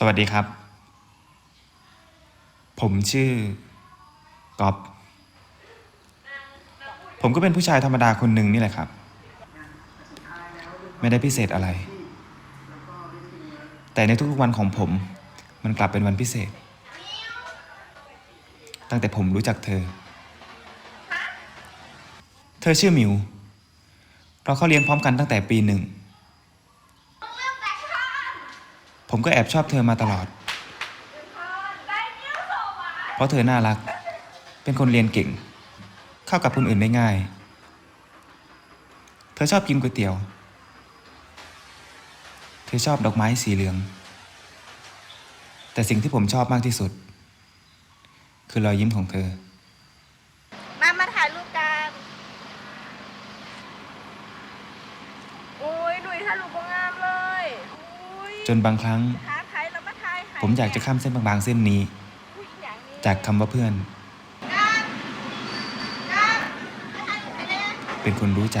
สวัสดีครับ ผมชื่อกอฟผมก็เป็นผู้ชายธรรมดาคนหนึ่งนี่แหละครับ ไม่ได้พิเศษอะไร แต่ในทุกๆวันของผม มันกลับเป็นวันพิเศษ ตั้งแต่ผมรู้จักเธอ เธอชื่อมิว เราเข้าเรียนพร้อมกันตั้งแต่ปีหนึ่ง ผมก็แอบชอบเธอมาตลอด เพราะเธอน่ารัก เป็นคนเรียนเก่ง เข้ากับคนอื่นได้ง่าย เธอชอบกินก๋วยเตี๋ยว เธอชอบดอกไม้สีเหลือง แต่สิ่งที่ผมชอบมากที่สุด คือรอยยิ้มของเธอ มา มาถ่ายรูปกัน โอ้ยดุยถ่ายรูปก็งามเลยอุ้ย จนบางครั้งท้าถ่ายแล้วมาถ่ายให้ผมอยากจะข้ามเส้นบางๆเส้นนี้อุ๊ยอย่างนี้จากคำว่าเพื่อนกันกันถ่ายรูปให้แน่เป็นคนรู้ใจ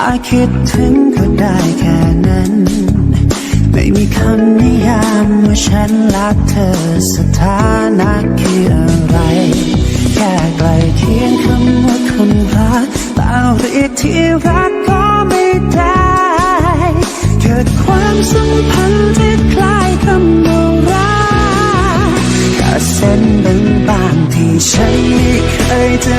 ถ้าคิดถึงก็ได้แค่นั้น ไม่มีคำนิยามว่าฉันรักเธอสถานะคืออะไร แค่ใกลเคียงคำว่าคนรักแต่เรียกที่รักก็ไม่ได้ เกิดความสัมพันธ์ที่คล้ายคำว่ารักแค่เส้นบางๆที่ฉันไม่เคยจะ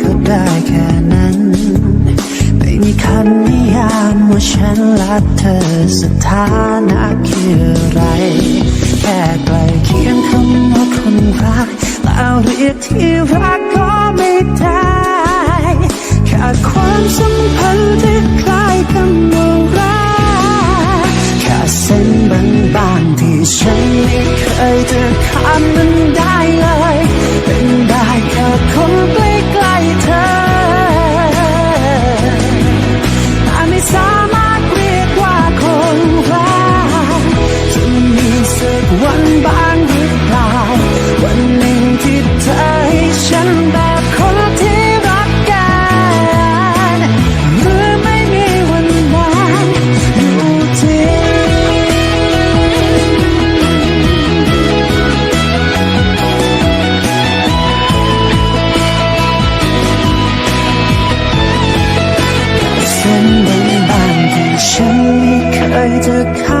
ได้แค่นั้น ไม่มีคำนิยามว่าฉันรักเธอสถานะคืออะไร แค่ใกลเคียงคำว่าคนรักแต่เรียกที่รักก็ไม่ได้แค่ความสัมพันธ์ที่คล้ายคำว่ารักแค่เส้นบางๆที่ฉันไม่เคยจะข้ามมันได้เลย เป็นได้แค่คน วันบางหรือเปล่าวันหนึ่งที่เธอให้ฉันแบบคนที่รักกันหรือไม่มีวันนั้นอยู่ที่เส้นบางๆที่ฉันไม่เคยจะข้า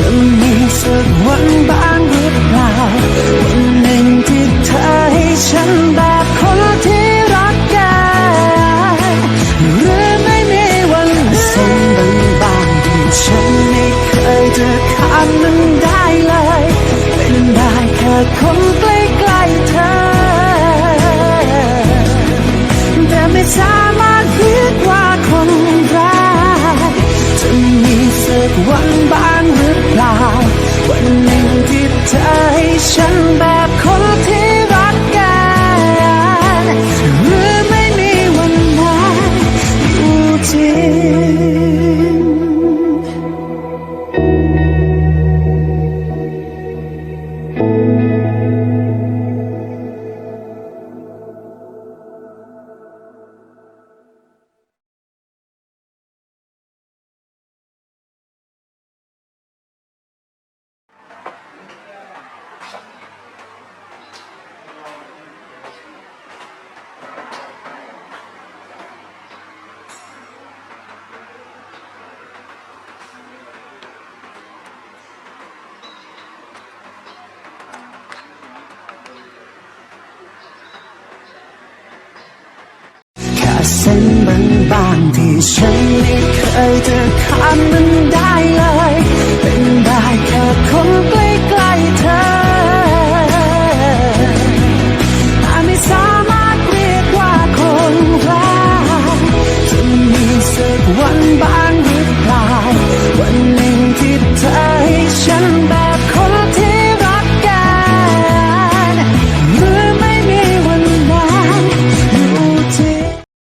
จะมีสักวันบ้างหรือเปล่าวันหนึ่งที่เธอให้ฉันแบบคนที่รักแกหรือไม่มีวันสิ่งบางบางที่ฉันไม่เคยจะขาดมันได้เลยเป็นได้แค่คนใกล้ๆเธอแต่ไม่สามารถ วันหนึ่งที่เธอให้ฉัน เส้นบางบางที่ฉันไม่เคยจะข้ามมันได้เลย เป็นได้แค่คนใกล้ใเธอแต่ไม่สามารถเรียกว่าคนรักจะมีสักวันบ้า